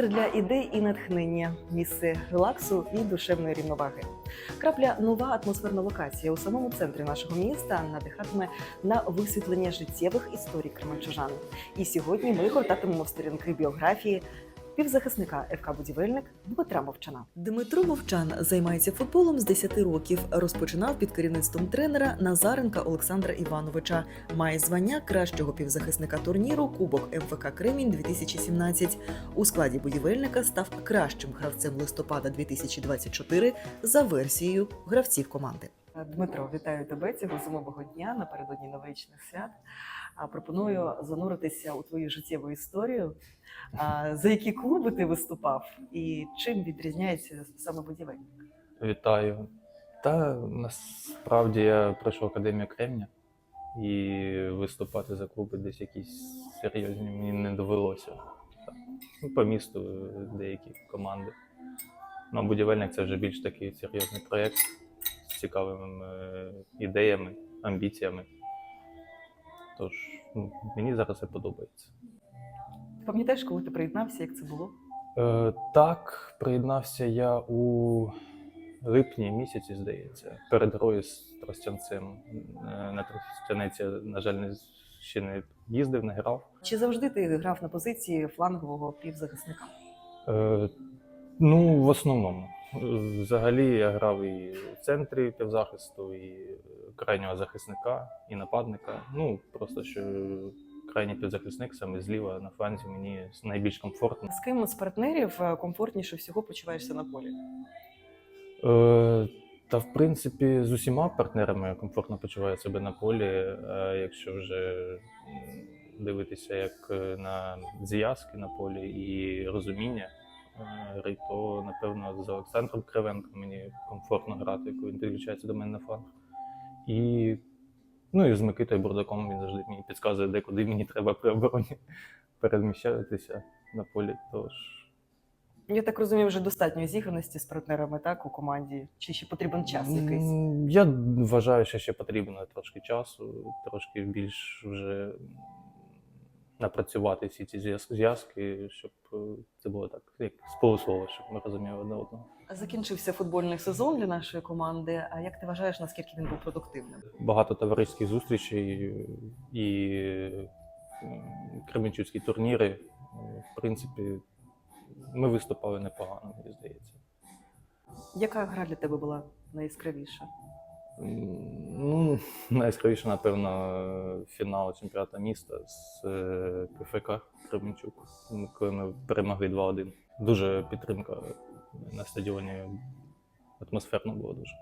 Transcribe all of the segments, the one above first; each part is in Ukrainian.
Простір для ідей і натхнення, місце релаксу і душевної рівноваги. Крапля нова атмосферна локація у самому центрі нашого міста надихатиме на висвітлення життєвих історій кременчужан. І сьогодні ми гортатимемо сторінки біографії півзахисника ФК Будівельник Дмитра Мовчана. Дмитро Мовчан займається футболом з 10 років. Розпочинав під керівництвом тренера Назаренка Олександра Івановича. Має звання кращого півзахисника турніру Кубок МФК Кремінь 2017. У складі будівельника став кращим гравцем листопада 2024 за версією гравців команди. Дмитро, вітаю тебе цього зимового дня напередодні новорічних свят. Пропоную зануритися у твою життєву історію. За які клуби ти виступав і чим відрізняється саме будівельник? Вітаю. Та насправді я пройшов академію Кремня і виступати за клуби десь якісь серйозні мені не довелося. По місту деякі команди. Ну, будівельник це вже більш такий серйозний проєкт цікавими е, ідеями, амбіціями. Тож ну, мені зараз це подобається. Пам'ятаєш, коли ти приєднався, як це було? Е, так, приєднався я у липні місяці, здається, перед грою з Тростянцем. Е, На Тростянець я, на жаль, не, ще не їздив, не грав. Чи завжди ти грав на позиції флангового півзахисника? Е, ну, в основному. Е, Взагалі я грав і в центрі півзахисту, і крайнього захисника, і нападника. Ну, просто що крайній півзахисник саме зліва на фланзі мені найбільш комфортно. З ким з партнерів е, комфортніше всього почуваєшся на полі? Е, Та в принципі з усіма партнерами я комфортно почуваю себе на полі. А якщо вже дивитися як е, на зв'язки на полі і розуміння е, гри, то напевно з Олександром Кривенком мені комфортно грати, коли він підключається до мене на фланг. І ну і з Микитою Бурдаком він завжди мені підказує, де куди мені треба при обороні переміщатися на полі. Тож Я так розумію, вже достатньо зіграності з партнерами так у команді. Чи ще потрібен час якийсь? Я вважаю, що ще потрібно трошки часу, трошки більш вже напрацювати всі ці зв'язки, щоб е, це було так, як сполуслово, щоб ми розуміли одне одного. Закінчився футбольний сезон для нашої команди. А як ти вважаєш, наскільки він був продуктивним? Багато товариських зустрічей і кременчуцькі турніри. Е, В принципі, ми виступали непогано, мені здається. Яка гра для тебе була найяскравіша? Ну, найяскравіше, напевно, фінал чемпіонату міста з е, КФК Кременчук, коли ми перемогли 2-1. Дуже підтримка на стадіоні. Атмосферно було дуже.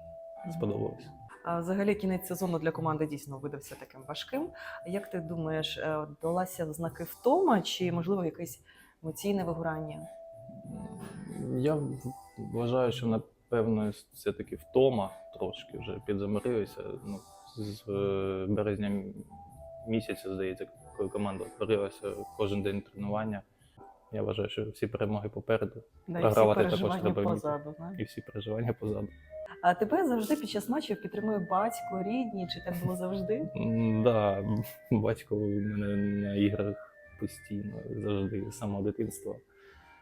Сподобалось. А взагалі кінець сезону для команди дійсно видався таким важким. Як ти думаєш, е, далася знаки втома, чи можливо якесь емоційне вигорання? Я вважаю, що напевно все-таки втома трошки вже підзамирилися. Ну, з е, березня місяця, здається, коли команда творилася кожен день тренування. Я вважаю, що всі перемоги попереду Да, Програвати також треба позаду. і всі переживання позаду. А тебе завжди під час матчів підтримує батько, рідні, чи так було завжди? Да, батько у мене на іграх постійно, завжди з самого дитинства.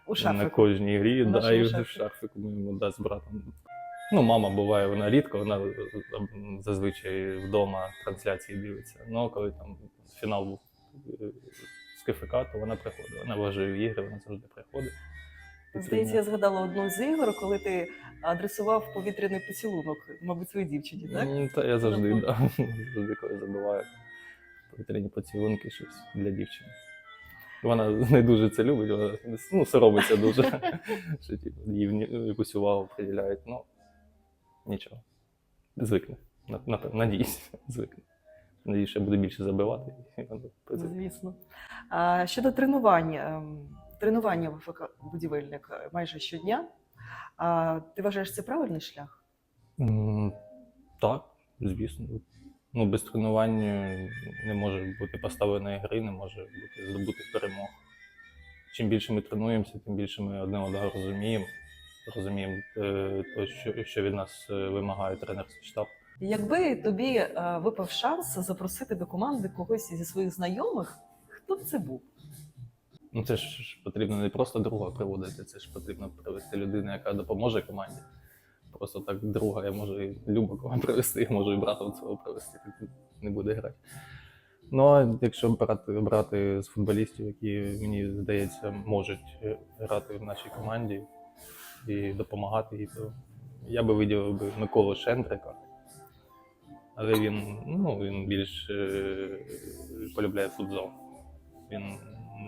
У На кожній грі, да, і в шарфику. ми да, з братом. Ну, мама буває, вона рідко, вона зазвичай вдома трансляції дивиться. Ну, коли там фінал був е, з КФК, то вона приходила. Вона вважає ігри, вона завжди приходить. Здається, я згадала одну з ігор, коли ти адресував повітряний поцілунок, мабуть, своїй дівчині, так? Та я завжди, да, завжди коли забуваю повітряні поцілунки, щось для дівчини. Вона не дуже це любить, вона ну, соромиться дуже, що типу, їй якусь увагу приділяють. Ну, нічого. Звикне. Надіюсь, звикне. Надіюсь, що я буду більше забивати. Звісно. А щодо тренувань, ем, тренування в будівельник е, майже щодня. А ти вважаєш це правильний шлях? Так, звісно. Ну, без тренування не може бути поставленої гри, не може бути здобутих перемог. Чим більше ми тренуємося, тим більше ми одне одного розуміємо. Розуміємо е, що, від нас е, вимагає тренерський штаб. Якби тобі е, випав шанс запросити до команди когось зі своїх знайомих, хто б це був? Ну це ж потрібно не просто друга приводити, це ж потрібно привести людину, яка допоможе команді. Просто так друга я можу і Люба кого привести, я можу і брата цього привести, так не буде грати. Ну а якщо брати, брати з футболістів, які, мені здається, можуть грати в нашій команді і допомагати їй, то я би виділив би Миколу Шендрика. Але він, ну, він більш е, полюбляє футзал. Він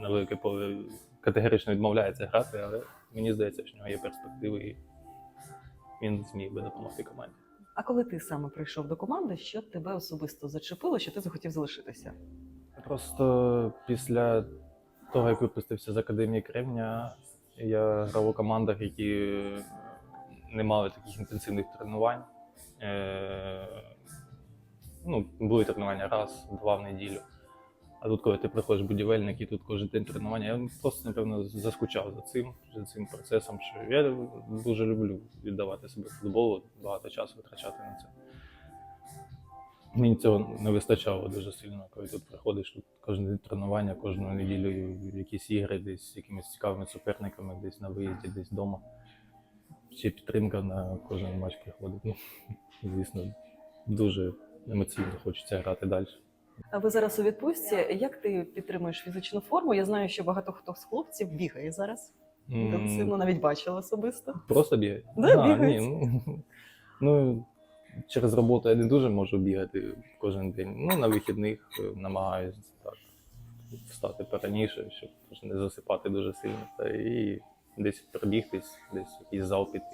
на велике поле категорично відмовляється грати, але мені здається, що в нього є перспективи і він зміг би допомогти команді. А коли ти саме прийшов до команди, що тебе особисто зачепило, що ти захотів залишитися? Просто після того, як випустився з академії Кремня, я грав у командах, які не мали таких інтенсивних тренувань. Е, ну, були тренування раз, два в неділю. А тут, коли ти приходиш будівельник і тут кожен день тренування, я просто, напевно, заскучав за цим, за цим процесом, що я дуже люблю віддавати себе футболу, багато часу витрачати на це. Мені цього не вистачало дуже сильно, коли тут приходиш, тут кожен день тренування, кожну неділю якісь ігри, десь з якимись цікавими суперниками, десь на виїзді, десь вдома. Ще підтримка на кожен матч приходить. Ну, звісно, дуже емоційно хочеться грати далі. А ви зараз у відпустці. Як ти підтримуєш фізичну форму? Я знаю, що багато хто з хлопців бігає зараз. Інтенсивно навіть бачила особисто. Просто бігає? Да, А, ні, ну, ну, через роботу я не дуже можу бігати кожен день. Ну, на вихідних е, намагаюся так встати пораніше, щоб не засипати дуже сильно. Та і десь пробігтись, десь якийсь зал піти,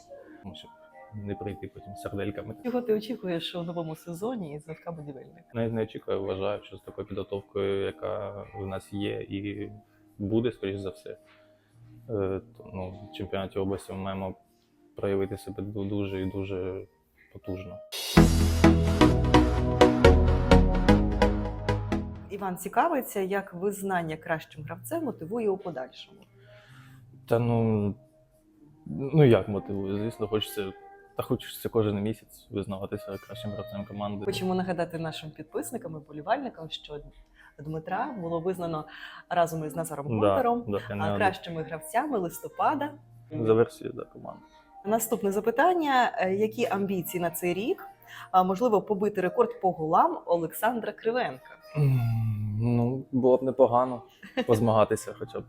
щоб не прийти потім з сардельками. Чого ти очікуєш у новому сезоні із ЗФК будівельник? Навіть не очікую, вважаю, що з такою підготовкою, яка в нас є і буде, скоріш за все. е, ну, в чемпіонаті області ми маємо проявити себе дуже і дуже потужно. Іван цікавиться, як визнання кращим гравцем мотивує у подальшому. Та ну, ну як мотивує? Звісно, хочеться. Та хочеться кожен місяць визнаватися кращим гравцем команди. Хочемо нагадати нашим підписникам і болівальникам, що Дмитра було визнано разом із Назаром Да, да, я не а один. кращими гравцями листопада. За версією да, команди. Наступне запитання: Е, які амбіції на цей рік? А можливо, побити рекорд по голам Олександра Кривенка. Ну, було б непогано позмагатися хоча б.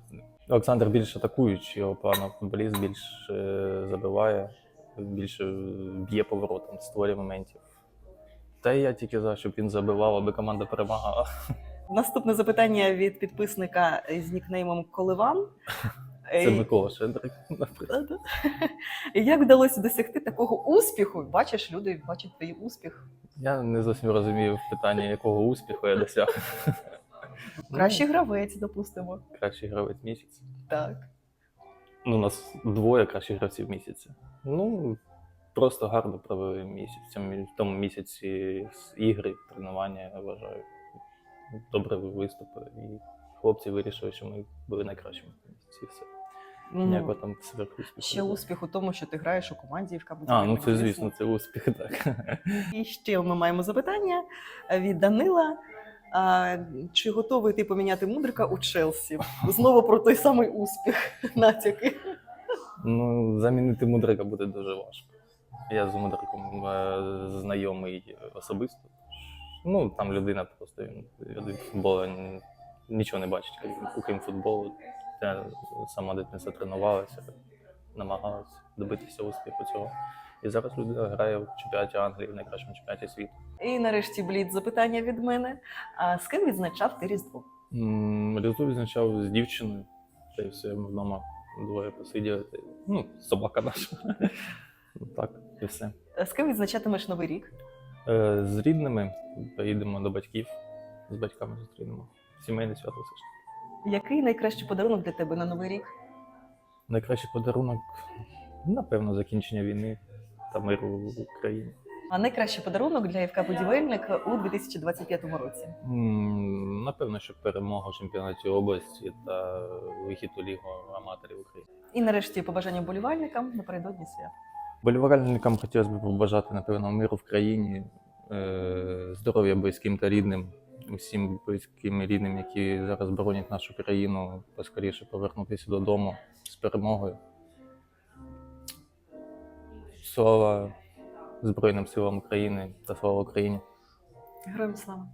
Олександр більш атакуючий, його погано футболіст більш е, забиває, більше б'є поворотом, створює моментів. Та я тільки за, щоб він забивав, аби команда перемагала. Наступне запитання від підписника з нікнеймом Коливан. Це Микола Шендрик, наприклад. Да-да. Як вдалося досягти такого успіху? Бачиш, люди бачать твій успіх. Я не зовсім розумію питання, якого успіху я досяг. Кращий гравець, допустимо. Кращий гравець місяця. Так. Ну, у нас двоє кращих гравців місяця. Ну, просто гарно провели місяць. В тому місяці ігри, тренування, я вважаю. Добре виступи. І хлопці вирішили, що ми були найкращими в місяці. І все. Ніякого Ну, там сверхуспіху. ще успіх у тому, що ти граєш у команді в КБ. А, ну це звісно, це успіх, так. І ще ми маємо запитання від Данила. А, чи готовий ти поміняти мудрика у Челсі? Знову про той самий успіх. Натяки. Ну, замінити мудрика буде дуже важко. Я з мудриком е, знайомий особисто. Ну, там людина просто він від футболу нічого не бачить, окрім футболу. Я сама дитинства тренувалася, намагалася добитися успіху цього. І зараз людина грає в чемпіонаті Англії, в найкращому чемпіонаті світу. І нарешті блід запитання від мене. А з ким відзначав ти Різдво? М, Різдво відзначав з дівчиною, та й все, ми вдома двоє посиділи. та й- Ну, собака наша. Ну, Так, і все. З ким відзначатимеш новий рік? Е, З рідними поїдемо до батьків, з батьками зустрінемо. Сімейне свято все ж. Який найкращий подарунок для тебе на новий рік? Найкращий подарунок, напевно, закінчення війни та миру в Україні. А найкращий подарунок для ФК Будівельник у 2025 році. М, Напевно, що перемога в чемпіонаті області та вихід у Лігу аматорів України. І нарешті побажання болівальникам напередодні свят. Болівальникам хотілося б побажати, напевно, миру в країні, е, здоров'я близьким та рідним, усім близьким і рідним, які зараз боронять нашу країну, поскоріше повернутися додому з перемогою. Слава Збройним силам України та слава Україні! Героям слава!